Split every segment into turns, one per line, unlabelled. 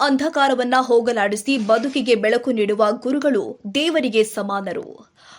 ಅಂಧಕಾರವನ್ನ ಹೋಗಲಾಡಿಸಿ ಬದುಕಿಗೆ ಬೆಳಕು ನೀಡುವ ಗುರುಗಳು ದೇವರಿಗೆ ಸಮಾನರು.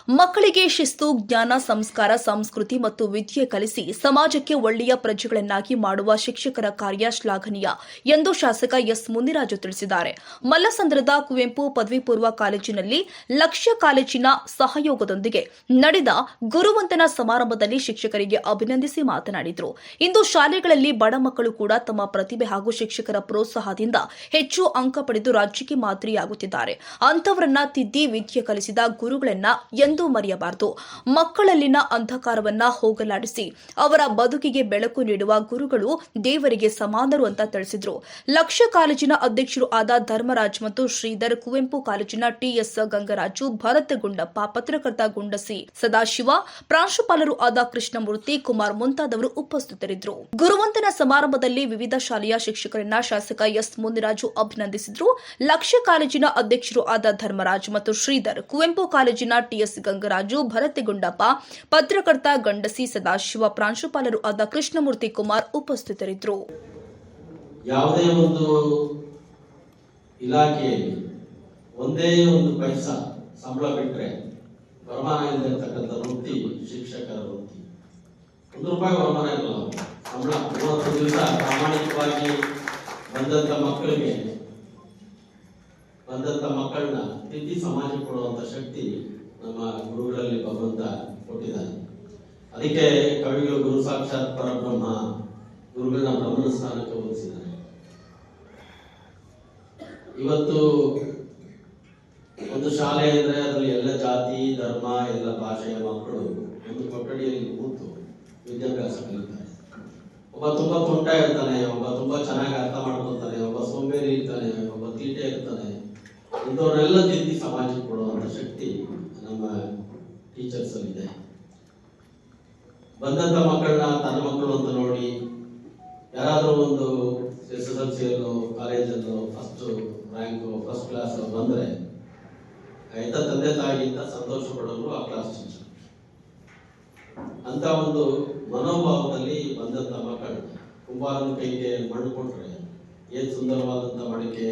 ಮಕ್ಕಳಿಗೆ ಶಿಸ್ತು, ಜ್ಞಾನ, ಸಂಸ್ಕಾರ, ಸಂಸ್ಕೃತಿ ಮತ್ತು ವಿದ್ಯೆ ಕಲಿಸಿ ಸಮಾಜಕ್ಕೆ ಒಳ್ಳೆಯ ಪ್ರಜೆಗಳನ್ನಾಗಿ ಮಾಡುವ ಶಿಕ್ಷಕರ ಕಾರ್ಯ ಶ್ಲಾಘನೀಯ ಎಂದು ಶಾಸಕ ಎಸ್ ಮುನಿರಾಜು ತಿಳಿಸಿದ್ದಾರೆ. ಮಲ್ಲಸಂದ್ರದ ಕುವೆಂಪು ಪದವಿ ಪೂರ್ವ ಕಾಲೇಜಿನಲ್ಲಿ ಲಕ್ಷ್ಯ ಕಾಲೇಜಿನ ಸಹಯೋಗದೊಂದಿಗೆ ನಡೆದ ಗುರುವಂತನ ಸಮಾರಂಭದಲ್ಲಿ ಶಿಕ್ಷಕರಿಗೆ ಅಭಿನಂದಿಸಿ ಮಾತನಾಡಿದರು. ಇಂದು ಶಾಲೆಗಳಲ್ಲಿ ಬಡ ಮಕ್ಕಳು ಕೂಡ ತಮ್ಮ ಪ್ರತಿಭೆ ಹಾಗೂ ಶಿಕ್ಷಕರ ಪ್ರೋತ್ಸಾಹದಿಂದ ಹೆಚ್ಚು ಅಂಕ ಪಡೆದು ರಾಜ್ಯಕ್ಕೆ ಮಾದರಿಯಾಗುತ್ತಿದ್ದಾರೆ. ಅಂತವರನ್ನ ತಿದ್ದಿ, ವಿದ್ಯೆ ಕಲಿಸಿದ ಗುರುಗಳನ್ನ ಎಂದೂ ಮರೆಯಬಾರದು. ಮಕ್ಕಳಲ್ಲಿನ ಅಂಧಕಾರವನ್ನ ಹೋಗಲಾಡಿಸಿ, ಅವರ ಬದುಕಿಗೆ ಬೆಳಕು ನೀಡುವ ಗುರುಗಳು ದೇವರಿಗೆ ಸಮಾನರು ಅಂತ ತಿಳಿಸಿದ್ರು. ಲಕ್ಷ ಕಾಲೇಜಿನ ಅಧ್ಯಕ್ಷರು ಆದ ಧರ್ಮರಾಜ್ ಮತ್ತು ಶ್ರೀಧರ್ ಕುವೆಂಪು ಕಾಲೇಜಿನ ಟಿಎಸ್ ಗಂಗರಾಜು ಭರತ್ ಗುಂಡಪ್ಪ ಪತ್ರಕರ್ತ ಗುಂಡಸಿ ಸದಾಶಿವ, ಪ್ರಾಂಶುಪಾಲರು ಆದ ಕೃಷ್ಣಮೂರ್ತಿ ಕುಮಾರ್ ಮುಂತಾದವರು ಉಪಸ್ಥಿತರಿದ್ದರು. ಗುರುವಂತನ ಸಮಾರಂಭದಲ್ಲಿ ವಿವಿಧ ಶಾಲೆಯ ಶಿಕ್ಷಕರನ್ನ ಶಾಸಕ ಎಸ್. ಮುನಿರಾಜು ಅಭಿನಂದಿಸಿದ್ರು. ಲಕ್ಷ್ಯ ಕಾಲೇಜಿನ ಅಧ್ಯಕ್ಷರು ಆದ ಧರ್ಮರಾಜ್ ಮತ್ತು ಶ್ರೀಧರ್ ಕುವೆಂಪು ಕಾಲೇಜಿನ ಟಿಎಸ್ ಗಂಗರಾಜು ಭರತಿ ಗುಂಡಪ್ಪ ಪತ್ರಕರ್ತ ಗಂಡಸಿ ಸದಾಶಿವ, ಪ್ರಾಂಶುಪಾಲರು ಆದ ಕೃಷ್ಣಮೂರ್ತಿ ಕುಮಾರ್ ಉಪಸ್ಥಿತರಿದ್ದರು.
ಯಾವುದೇ ಒಂದು ಇಲಾಖೆಯಲ್ಲಿ ಒಂದೇ ಒಂದು ಪೈಸಾ ಸಂಬಳ ಬಿಟ್ಟರೆ ವರಮಾನ ಇಲ್ಲದಿರ್ತಕ್ಕಂಥ ವೃತ್ತಿ, ಶಿಕ್ಷಕರ ವೃತ್ತಿ. ಒಂದು ರೂಪಾಯಿ ವರಮಾನ ಇರಲ್ಲ ಸಂಬಳ ಮೂವತ್ತು ದಿವಸ ಪ್ರಾಮಾಣಿಕವಾಗಿ ಬಂದಂಥ ಮಕ್ಕಳಿಗೆ, ಬಂದಂಥ ಮಕ್ಕಳನ್ನ ತಿದ್ದಿ ಸಮಾಜಕ್ಕೆ ಕೊಡುವಂಥ ಶಕ್ತಿ ನಮ್ಮ ಗುರುಗಳಲ್ಲಿ ಭಗವಂತ ಕೊಟ್ಟಿದ್ದಾನೆ. ಅದಕ್ಕೆ ಕವಿಗಳು ಗುರು ಸಾಕ್ಷಾತ್ ಪರಬ್ರಹ್ಮ ಗುರುಗಳನ್ನ ಬ್ರಹ್ಮನ ಸ್ಥಾನಕ್ಕೆ ಹೋಲಿಸಿದ್ದಾರೆ. ಇವತ್ತು ಒಂದು ಶಾಲೆ ಅಂದ್ರೆ ಅದರಲ್ಲಿ ಎಲ್ಲ ಜಾತಿ, ಧರ್ಮ, ಎಲ್ಲ ಭಾಷೆಯ ಮಕ್ಕಳು ಒಂದು ಕೊಠಡಿಯಲ್ಲಿ ಕೂತು ವಿದ್ಯಾಭ್ಯಾಸ ಕಲಿತಾರೆ. ಒಬ್ಬ ತುಂಬಾ ತುಂಟ ಇರ್ತಾನೆ, ಒಬ್ಬ ತುಂಬಾ ಚೆನ್ನಾಗಿ ಅರ್ಥ ಮಾಡ್ಕೊತಾನೆ ಒಬ್ಬ ಸೋಂಬೇರಿ ಇರ್ತಾನೆ ಒಬ್ಬ ತೀಟೆ ಇರ್ತಾನೆ. ಇಂಥವ್ರನ್ನೆಲ್ಲ ತಿದ್ದಿ ಸಮಾಜಕ್ಕೆ ಕೊಡುವಂತ ಶಕ್ತಿ ಟೀಚರ್ಸ್ ಇದೆ ಬಂದಂತ ಮಕ್ಕಳನ್ನ, ತನ್ನ ಮಕ್ಕಳು ಅಂತ ನೋಡಿ, ಯಾರಾದರೂ ಒಂದು ಎಸ್ ಎಸ್ ಎಲ್ ಸಿಯಲ್ಲೋ ಕಾಲೇಜಲ್ಲೋ ಫಸ್ಟ್ ರ್ಯಾಂಕು ಫಸ್ಟ್ ಕ್ಲಾಸ್ ಬಂದ್ರೆ, ಆಯ್ತಾ ತಂದೆ ತಾಯಿಗಿಂತ ಸಂತೋಷ ಪಡೋರು ಆ ಕ್ಲಾಸ್ ಟೀಚರ್ ಅಂತ ಒಂದು ಮನೋಭಾವದಲ್ಲಿ ಬಂದಂತ ಮಕ್ಕಳು, ಕುಂಬಾರನ ಕೈಗೆ ಮಣ್ಣು ಕೊಟ್ರೆ, ಏನ್ ಸುಂದರವಾದಂತ ಮಡಿಕೆ,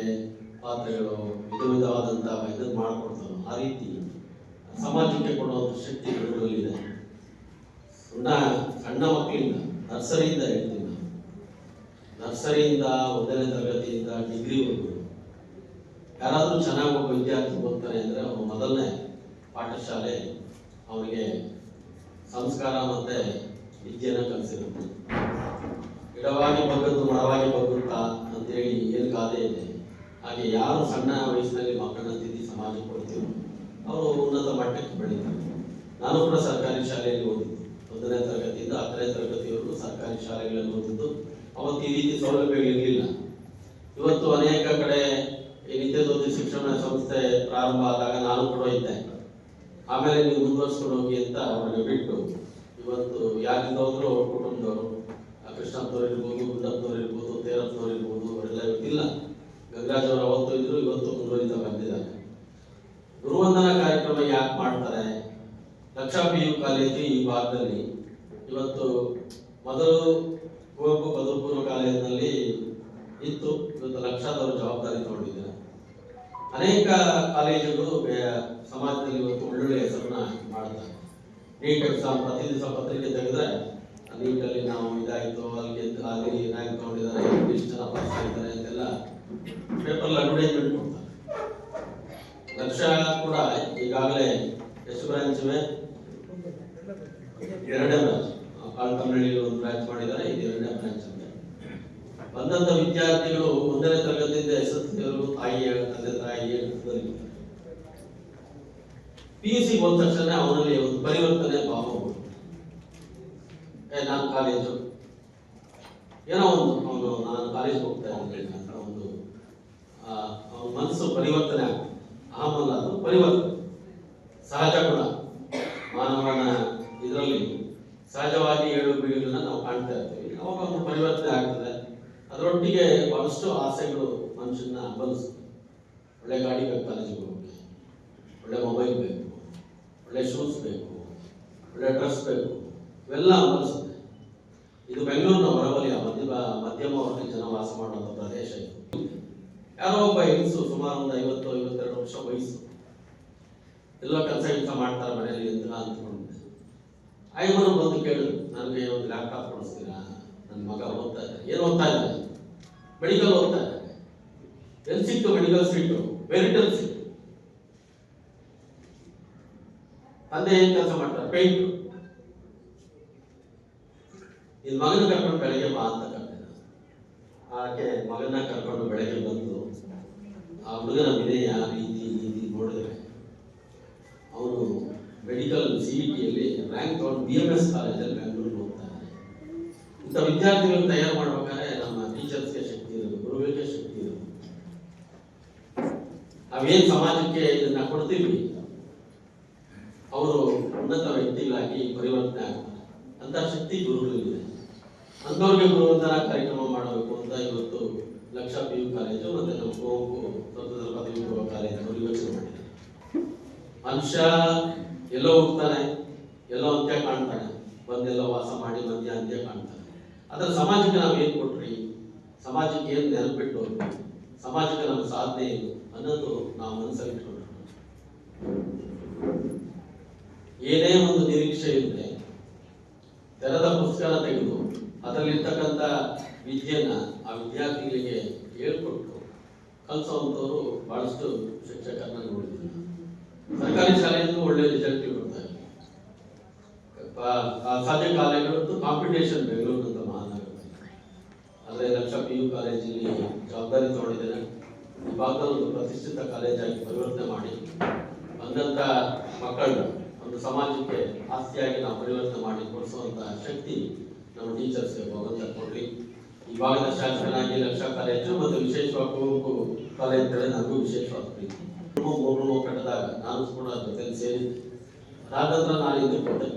ಪಾತ್ರೆಗಳು ವಿಧ ವಿಧವಾದಂತ ಇದನ್ನ ಮಾಡಿಕೊಡ್ತಾರೋ ಆ ರೀತಿ. ಸಮಾಜಕ್ಕೆ ಕೊಡುವಂಥ ಶಕ್ತಿ ಇದೆ ಸಣ್ಣ ಸಣ್ಣ ಮಕ್ಕಳಿಂದ, ನರ್ಸರಿಯಿಂದ ಹೇಳ್ತೀನಿ ನಾನು ನರ್ಸರಿಯಿಂದ ಒಂದನೇ ತರಗತಿಯಿಂದ ಡಿಗ್ರಿವರೆಗೂ ಯಾರಾದರೂ ಚೆನ್ನಾಗಿ ಒಬ್ಬ ವಿದ್ಯಾರ್ಥಿ ಓದ್ತಾನೆ ಅಂದರೆ ಅವನು ಮೊದಲನೇ ಪಾಠಶಾಲೆ ಅವನಿಗೆ ಸಂಸ್ಕಾರ ಮತ್ತೆ ವಿದ್ಯೆನ ಕಲಿಸಿರುತ್ತೆ. ಗಿಡವಾಗಿ ಬಗ್ಗದ್ದು, ಮರವಾಗಿ ಬಗ್ಗುತ್ತಾ ಅಂತೇಳಿ ಏನು ಗಾದೆ ಇದೆ. ಹಾಗೆ ಯಾರು ಸಣ್ಣ ವಯಸ್ಸಿನಲ್ಲಿ ಮಕ್ಕಳನ್ನ ತಿದ್ದಿ ಸಮಾಜಕ್ಕೆ ಉನ್ನತ ಮಟ್ಟಕ್ಕೆ ನಾನು ಕೂಡ ಸರ್ಕಾರಿ ಶಾಲೆಯಲ್ಲಿ ಓದಿದ್ದು. ಒಂದನೇ ತರಗತಿಯಿಂದ ಹತ್ತನೇ ತರಗತಿವರೆಗೂ ಸರ್ಕಾರಿ ಶಾಲೆಗಳಲ್ಲಿ ಓದಿದ್ದು. ಅವತ್ತು ಈ ರೀತಿ ಸೌಲಭ್ಯಗಳಿರಲಿಲ್ಲ ಇವತ್ತು ಅನೇಕ ಕಡೆ ಈ ಒಂದು ಶಿಕ್ಷಣ ಸಂಸ್ಥೆ ಪ್ರಾರಂಭ ಆದಾಗ ನಾನು ಕೂಡ ಇದ್ದೆ. ಆಮೇಲೆ ನೀವು ಮುಂದುವರಿಸ್ಕೊಂಡು ಹೋಗಿ ಅಂತ ಅವ್ರಿಗೆ ಬಿಟ್ಟು ಇವತ್ತು ಯಾರಿಂದ ಹೋದ್ರು ಅವ್ರ ಕುಟುಂಬದವರು ಕೃಷ್ಣಪ್ಪನವ್ರು ಇರ್ಬೋದು, ಗುಂಡಪ್ಪನವ್ರು ಇರ್ಬೋದು, ತೇರಪ್ಪನವ್ರು ಇರ್ಬೋದು, ಅವರೆಲ್ಲ ಇವತ್ತಿಲ್ಲ ಗಂಗರಾಜ್ ಅವರು ಅವತ್ತು ಇದ್ರು, ಇವತ್ತು ಮುಂದುವರಿತಾ ಬಂದಿದ್ದಾರೆ. ಗುರುವಂದನಾ ಕಾರ್ಯಕ್ರಮ ಯಾಕೆ ಮಾಡ್ತಾರೆ? ಲಕ್ಷಾ ಪಿ ಯು ಕಾಲೇಜು ಈ ಭಾಗದಲ್ಲಿ ಇವತ್ತು ಮೊದಲು ಕುವೆಂಪು ಪದವಿ ಪೂರ್ವ ಕಾಲೇಜಿನಲ್ಲಿ ಇತ್ತು. ಇವತ್ತು ಲಕ್ಷಾಧರ ಜವಾಬ್ದಾರಿ ತಗೊಂಡಿದ್ದಾರೆ ಅನೇಕ ಕಾಲೇಜುಗಳು ಸಮಾಜದಲ್ಲಿ ಇವತ್ತು ಒಳ್ಳೊಳ್ಳೆ ಹೆಸರನ್ನ ಮಾಡ್ತಾರೆ. ನೀಟ್ ಎಕ್ಸಾಮ್ ಪ್ರತಿ ದಿವಸ ಪತ್ರಿಕೆ ತೆಗೆದ್ರೆ ನೀಟಲ್ಲಿ ನಾವು ಇದಾಯಿತು ಅಲ್ಲಿಗೆ ಅಲ್ಲಿ ರ್ಯಾಂಕ್ ತಗೊಂಡಿದ್ದಾರೆ ಇಷ್ಟು ಜನ ಪಾಸ್ ಆಗಿದ್ದಾರೆ ಅಂತೆಲ್ಲ ಪೇಪರ್ ಅಡ್ವರ್ಟೈಸ್ಮೆಂಟ್ ಕೊಡ್ತಾರೆ ಲಕ್ಷ ಕೂಡ ಈಗಾಗಲೇ ಎಷ್ಟು ಬ್ರಾಂಚ್ ಇವೆ ಎರಡನೇ ಬ್ರಾಂಚ್ ಕಾಳ್ಕಂಬಳ್ಳಿಯಲ್ಲಿ ಒಂದು ಬ್ರಾಂಚ್ ಮಾಡಿದ್ದಾರೆ ಇದು ಎರಡನೇ ಬ್ರಾಂಚ್ ಅಂತ ಬಂದಂತ ವಿದ್ಯಾರ್ಥಿಗಳು ಒಂದನೇ ತರಗತಿಯಿಂದ ಎಸ್ ತಾಯಿಯ ತಾಯಿ ತಂದೆ ತಾಯಿಯ ಪಿ ಯು ಸಿ ಹೋದ ತಕ್ಷಣ ಅವನಲ್ಲಿ ಒಂದು ಪರಿವರ್ತನೆ ಭಾವ. ಏ, ನಾನು ಕಾಲೇಜು ಏನೋ ಒಂದು, ಅವನು, ನಾನು ಕಾಲೇಜ್ ಹೋಗ್ತಾ ಅಂತ ಒಂದು ಮನಸ್ಸು ಪರಿವರ್ತನೆ ಆಗ್ತದೆ ಆಮೇಲೆ ಅದು ಪರಿವರ್ತನೆ. ಸಹಜ ಕೂಡ. ಮಾನವನ ಇದರಲ್ಲಿ ಸಹಜವಾಗಿ ಏಳು ಬೀಳುಗಳನ್ನ ನಾವು ಕಾಣ್ತಾ ಇರ್ತೀವಿ. ಅವಾಗ ಒಂದು ಪರಿವರ್ತನೆ ಆಗ್ತದೆ. ಅದರೊಟ್ಟಿಗೆ ಬಹಳಷ್ಟು ಆಸೆಗಳು ಮನುಷ್ಯನ ಬಲಿಸುತ್ತೆ ಒಳ್ಳೆ ಗಾಡಿ ಬೇಕು, ಕಾಲೇಜಿಗೆ ಹೋಗೋಕ್ಕೆ ಒಳ್ಳೆ ಮೊಬೈಲ್ ಬೇಕು. ಒಳ್ಳೆ ಶೂಸ್ ಬೇಕು. ಒಳ್ಳೆ ಡ್ರೆಸ್ ಬೇಕು. ಇವೆಲ್ಲ ಅಬ್ಬಲಿಸುತ್ತೆ ಇದು ಬೆಂಗಳೂರಿನ ಹೊರವಲಯ, ಮಧ್ಯ ಮಧ್ಯಮ ವರ್ಗ ಜನ ವಾಸ ಮಾಡುವಂಥ ಪ್ರದೇಶ ಇದು. ಯಾರೋ ಒಬ್ಬ ಹೆಂಗಸು ಸುಮಾರು ಒಂದು ಐವತ್ತು, ಐವತ್ತೆರಡು ವರ್ಷ ವಯಸ್ಸು. ಎಲ್ಲ ಕೆಲಸ ಕೆಲಸ ಮಾಡ್ತಾರೆ ಮನೆಯಲ್ಲಿ ಅಂತ ನಾನು ಅಂದ್ಕೊಂಡಿದ್ದೆ ಆಯ್ಮನು ಬಂದು ಕೇಳಿದ್ರು, ನನಗೆ ಒಂದು ಲ್ಯಾಪ್ಟಾಪ್ ಕೊಡಿಸ್ತೀರಾ? ನನ್ನ ಮಗ ಓದ್ತಾ ಇದ್ದಾರೆ ಏನು ಓದ್ತಾ ಇದ್ದಾನೆ? ಮೆಡಿಕಲ್ ಹೋಗ್ತಾ ಎಲ್ಲಿ ಸಿಕ್ತು ಮೆಡಿಕಲ್ ಸೀಟು. ವೆರಿಟಲ್ ಸಿಕ್ತು ತಂದೆ ಏನ್ ಕೆಲಸ ಮಾಡ್ತಾರೆ? ಪೇಂಟ್ ನಿನ್ ಮಗನ ಕರ್ಕೊಂಡು ಬೆಳಗ್ಗೆ ಬಾ ಅಂತ ಕರ್ದೆ ಆಕೆ ಮಗನ ಕರ್ಕೊಂಡು ಬೆಳಗ್ಗೆ ಬಂದು ಆ ಹುಡುಗನ ವಿನಯ ರೀತಿ ನೀತಿ ನೋಡಿದ್ರೆ ಅವನು ಮೆಡಿಕಲ್ ಸಿ ಇ ಟಿಯಲ್ಲಿ ರ್ಯಾಂಕ್ ತಗೊಂಡು ಬಿ ಎಂ ಎಸ್ ಕಾಲೇಜಲ್ಲಿ ಬೆಂಗಳೂರಿಗೆ ಹೋಗ್ತಾ ಇದ್ದಾನೆ. ಇಂಥ ವಿದ್ಯಾರ್ಥಿಗಳನ್ನು ತಯಾರು ಮಾಡ್ಬೇಕಾದ್ರೆ ನಮ್ಮ ಟೀಚರ್ಸ್ಗೆ ಶಕ್ತಿ ಇರೋದು ಗುರುಗಳಿಗೆ ಶಕ್ತಿ ಇರೋದು ನಾವೇನ್ ಸಮಾಜಕ್ಕೆ ಇದನ್ನ ಕೊಡ್ತೀವಿ? ಅವರು ಉನ್ನತ ವ್ಯಕ್ತಿಗಳಾಗಿ ಪರಿವರ್ತನೆ ಆಗ್ತಾರೆ. ಅಂತ ಶಕ್ತಿ ಗುರುಗಳಿದೆ. ಅಂಥವ್ರಿಗೆ ಗುರುವಂತರ ಕಾರ್ಯಕ್ರಮ ಮಾಡಬೇಕು ಅಂತ ಇವತ್ತು ಲಕ್ಷ ಪಿ ಯು ಕಾಲೇಜು ಮತ್ತೆ ನಮ್ಮ ಕುವೆಂಪು ಸ್ವತಂತ್ರ ಪದವಿ ಪೂರ್ವ ಕಾಲೇಜು ಯೋಚನೆ ಮಾಡಿದ್ದಾರೆ. ಮನುಷ್ಯ ಎಲ್ಲೋ ಹೋಗ್ತಾನೆ, ಎಲ್ಲೋ ಅಂತ್ಯ ಕಾಣ್ತಾನೆ, ಬಂದೆಲ್ಲ ವಾಸ ಮಾಡಿ ಮಧ್ಯ ಅಂತ್ಯ ಕಾಣ್ತಾನೆ. ಅದರ ಸಮಾಜಕ್ಕೆ ನಾವು ಏನ್ ಕೊಟ್ರಿ? ಸಮಾಜಕ್ಕೆ ಏನ್ ನೆನಪಿಟ್ಟು ಸಮಾಜಕ್ಕೆ ನಮ್ಮ ಸಾಧನೆ ಏನು ಅನ್ನೋದು ನಾವು ಮನಸ್ಸಲ್ಲಿ ಇಟ್ಕೊಂಡ್ರು ಏನೇ ಒಂದು ನಿರೀಕ್ಷೆ ಇದ್ರೆ ತೆರೆದ ಪುಸ್ತಕ ತೆಗೆದು ಅದರಲ್ಲಿರ್ತಕ್ಕಂಥ ವಿದ್ಯೆನ ಆ ವಿದ್ಯಾರ್ಥಿಗಳಿಗೆ ಹೇಳ್ಕೊಟ್ಟು ಕಲಿಸುವಂಥವ್ರು ಬಹಳಷ್ಟು ಶಿಕ್ಷಕರನ್ನ ನೋಡಿದ್ದೀನಿ ಸರ್ಕಾರಿ ಶಾಲೆಯಲ್ಲೂ ಒಳ್ಳೆ ರಿಸಲ್ಟ್ ಬರ್ತಾ ಇದೆ ಕಾಲೇಜು ಖಾಸಗಿ ಕಾಲೇಜುಗಳಂತೂ ಕಾಂಪಿಟೇಷನ್ ಬೆಂಗಳೂರು. ಆದರೆ ಲಕ್ಷ ಪಿ ಯು ಕಾಲೇಜಲ್ಲಿ ಜವಾಬ್ದಾರಿ ತಗೊಂಡಿದ್ದೇನೆ. ಈ ಭಾಗದ ಒಂದು ಪ್ರತಿಷ್ಠಿತ ಕಾಲೇಜಾಗಿ ಪರಿವರ್ತನೆ ಮಾಡಿ ಬಂದಂಥ ಮಕ್ಕಳನ್ನ ಒಂದು ಸಮಾಜಕ್ಕೆ ಆಸ್ತಿಯಾಗಿ ನಾವು ಪರಿವರ್ತನೆ ಮಾಡಿ ಕೊಡಿಸುವಂಥ ಶಕ್ತಿ ನಮ್ಮ ಟೀಚರ್ಸ್ಗೆ ಭಗವಂತ ಕೊಡ್ರಿ ಈ ಭಾಗದ ಶಾಸಕನಾಗಿ ಲಕ್ಷ ಕಾಲೇಜು ಮತ್ತು ವಿಶೇಷವಾಗಿ ಕುವೆಂಪು ಕಾಲೇಜ್ ಕಡೆ ನನಗೂ ವಿಶೇಷವಾದ ಪ್ರೀತಿ ಮೂರು ಕಟ್ಟದಾಗ ನಾನು ಕೂಡ ಜೊತೆಲಿ ಸೇರಿ ನಂತರ ನಾನು ಇದ್ದುಕೊಂಡೆ.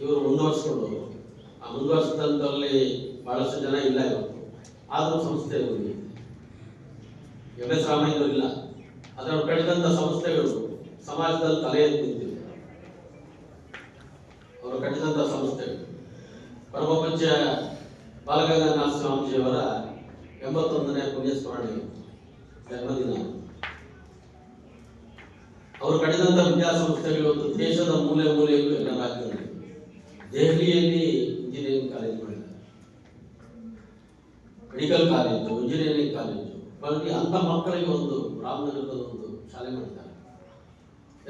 ಇವರು ಮುಂದುವರ್ಸ್ಕೊಂಡು ಆ ಮುಂದುವರ್ಸಿದಂಥಲ್ಲಿ ಬಹಳಷ್ಟು ಜನ ಇಲ್ಲ ಇವತ್ತು ಆದರೂ ಸಂಸ್ಥೆ ಉಳಿದಿದೆ ಎಂ ಎಸ್ ರಾಮಯ್ಯರು ಇಲ್ಲ. ಅದರ ಕಟ್ಟಿದಂಥ ಸಂಸ್ಥೆಗಳು ಸಮಾಜದಲ್ಲಿ ತಲೆ ನಿಂತಿವೆ ಅವರು ಕಟ್ಟಿದಂತ ಸಂಸ್ಥೆಗಳು. ಪರಮಪಂಚ ಬಾಲಗಂಗಾನಾಥ ಸ್ವಾಮೀಜಿಯವರ ಎಂಬತ್ತೊಂದನೇ ಪುಣ್ಯಸ್ಮರಣೆ ಜನ್ಮದಿನ. ಅವರು ಕಟ್ಟಿದಂತ ವಿದ್ಯಾಸಂಸ್ಥೆಗಳು ಇವತ್ತು ದೇಶದ ಮೂಲೆ ಮೂಲೆಯಲ್ಲೂ ಎಲ್ಲ ರಾಜ್ಯದಲ್ಲಿ. ದೆಹಲಿಯಲ್ಲಿ ಇಂಜಿನಿಯರಿಂಗ್ ಕಾಲೇಜ್ ಮಾಡಿದ್ದಾರೆ ಮೆಡಿಕಲ್ ಕಾಲೇಜು ಇಂಜಿನಿಯರಿಂಗ್ ಕಾಲೇಜು ಬನ್ನಿ ಅಂಥ ಮಕ್ಕಳಿಗೆ ಒಂದು ರಾಮನಗರದಲ್ಲಿ ಒಂದು ಶಾಲೆ ಮಾಡ್ತಾರೆ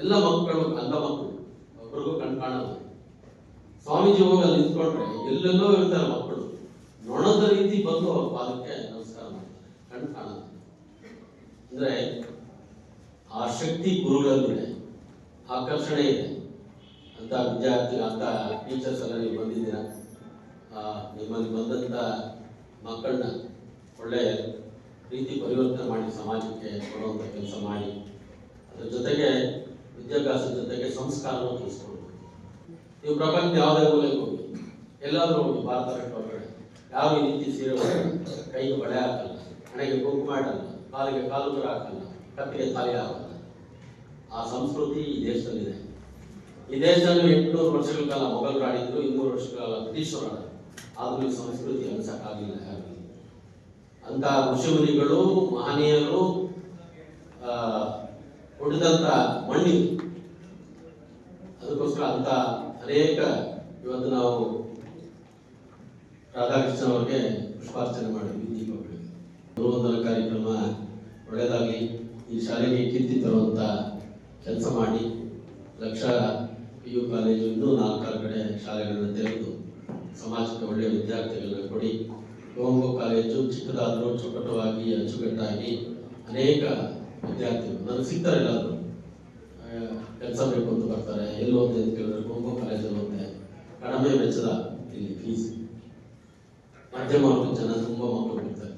ಎಲ್ಲ ಮಕ್ಕಳು, ಅಂಧ ಮಕ್ಕಳು, ಒಬ್ರಿಗೂ ಕಣ್ ಕಾಣಲ್ಲ. ಸ್ವಾಮೀಜಿ ಹೋಗಿ ಅಲ್ಲಿ ನಿಂತ್ಕೊಂಡ್ರೆ ಎಲ್ಲೆಲ್ಲೋ ಇರ್ತಾರೆ ಮಕ್ಕಳು. ನೊಣದ ರೀತಿ ಬಂದು ಅವ್ರ ಪಾದಕ್ಕೆ ನಮಸ್ಕಾರ ಮಾಡ್ತಾರೆ. ಕಣ್ ಕಾಣಲ್ಲ. ಅಂದ್ರೆ ಆ ಶಕ್ತಿ ಗುರುಗಳಲ್ಲಿದೆ. ಆಕರ್ಷಣೆ ಇದೆ. ಅಂತ ವಿದ್ಯಾರ್ಥಿ ಅಂತ ಟೀಚರ್ಸ್ ಎಲ್ಲ ನೀವು ಬಂದಿದ್ದೀರಾ? ನಿಮ್ಮಲ್ಲಿ ಬಂದಂಥ ಮಕ್ಕಳನ್ನ ಒಳ್ಳೆ ರೀತಿ ಪರಿವರ್ತನೆ ಮಾಡಿ ಸಮಾಜಕ್ಕೆ ಕೊಡುವಂಥ ಕೆಲಸ ಮಾಡಿ, ಅದ್ರ ಜೊತೆಗೆ ವಿದ್ಯಾಭ್ಯಾಸದ ಜೊತೆಗೆ ಸಂಸ್ಕಾರವನ್ನು ತಿಳಿಸ್ಕೊಡ್ಬೇಕು. ನೀವು ಪ್ರಪಂಚ ಯಾವುದೇ ಮೂಲೆಗೆ ಹೋಗಿ, ಎಲ್ಲಾದ್ರೂ ಹೋಗಿ ಭಾರತ ಹೊರಗಡೆ ಯಾವ ರೀತಿ ಸೀರೆ ಕೈಗೆ ಬಳೆ ಹಾಕಲ್ಲ ಹಣೆಗೆ ಬುಕ್ ಮಾಡಲ್ಲ ಕಾಲಿಗೆ ಕಾಲುಗಳು ಹಾಕಲ್ಲ, ಕತ್ತಿಗೆ ತಾಲಿ ಹಾಕಲ್ಲ, ಆ ಸಂಸ್ಕೃತಿ ಈ ದೇಶದಲ್ಲಿದೆ. ಈ ದೇಶದಲ್ಲಿ ಎಂಟುನೂರು ವರ್ಷಗಳ ಕಾಲ ಮೊಘಲರು ಆಡಿದ್ರು ಇನ್ನೂರು ವರ್ಷಗಳ ಬ್ರಿಟಿಷರು ಆಡಿದ್ರು ಆದ್ರೂ ಸಂಸ್ಕೃತಿ ಅನ್ಸಕ್ಕಾಗಲಿಲ್ಲ ಹಾಗೆ ಅಂತ ಋಷಿಮುನಿಗಳು ಮಹನೀಯರು ಆ, ಮಣ್ಣಿ ಅದಕ್ಕೋಸ್ಕರ ಅಂತ ಅನೇಕ ಇವತ್ತು ನಾವು ರಾಧಾಕೃಷ್ಣ ಅವ್ರಿಗೆ ಪುಷ್ಪಾರ್ಚನೆ ಮಾಡಿದ್ವಿ ದೀಪಗಳಿಗೆ ಗುರುವಂದನ ಕಾರ್ಯಕ್ರಮ ಒಳ್ಳೆಯದಾಗಲಿ. ಈ ಶಾಲೆಗೆ ಕೀರ್ತಿ ತರುವಂತ ಕೆಲಸ ಮಾಡಿ. ಲಕ್ಷ ಪಿ ಯು ಕಾಲೇಜು ಇನ್ನೂ ನಾಲ್ಕಾರು ಕಡೆ ಶಾಲೆಗಳನ್ನ ತೆರೆದು ಸಮಾಜಕ್ಕೆ ಒಳ್ಳೆಯ ವಿದ್ಯಾರ್ಥಿಗಳನ್ನು ಕೊಡಿ. ಕೊಲಂಬೊ ಕಾಲೇಜು ಚಿಕ್ಕದಾದರೂ ಚೊಕ್ಕಟವಾಗಿ ಅಚ್ಚುಕಟ್ಟಾಗಿ ಅನೇಕ ವಿದ್ಯಾರ್ಥಿಗಳು ನನಗೆ ಸಿಗ್ತಾರೆ ಎಲ್ಲಾದರೂ. ಕೆಲಸ ಬೇಕು ಅಂತ ಬರ್ತಾರೆ. ಎಲ್ಲೋ ಅಂತ ಕೇಳಿದ್ರೆ ಕುವೆಂಪು ಕಾಲೇಜಲ್ಲಿ ಒಂದೇ ಕಡಿಮೆ ವೆಚ್ಚದ ಇಲ್ಲಿ ಫೀಸ್ ಮಧ್ಯಮ ಜನ ತುಂಬ ಮಕ್ಕಳು ಬರ್ತಾರೆ.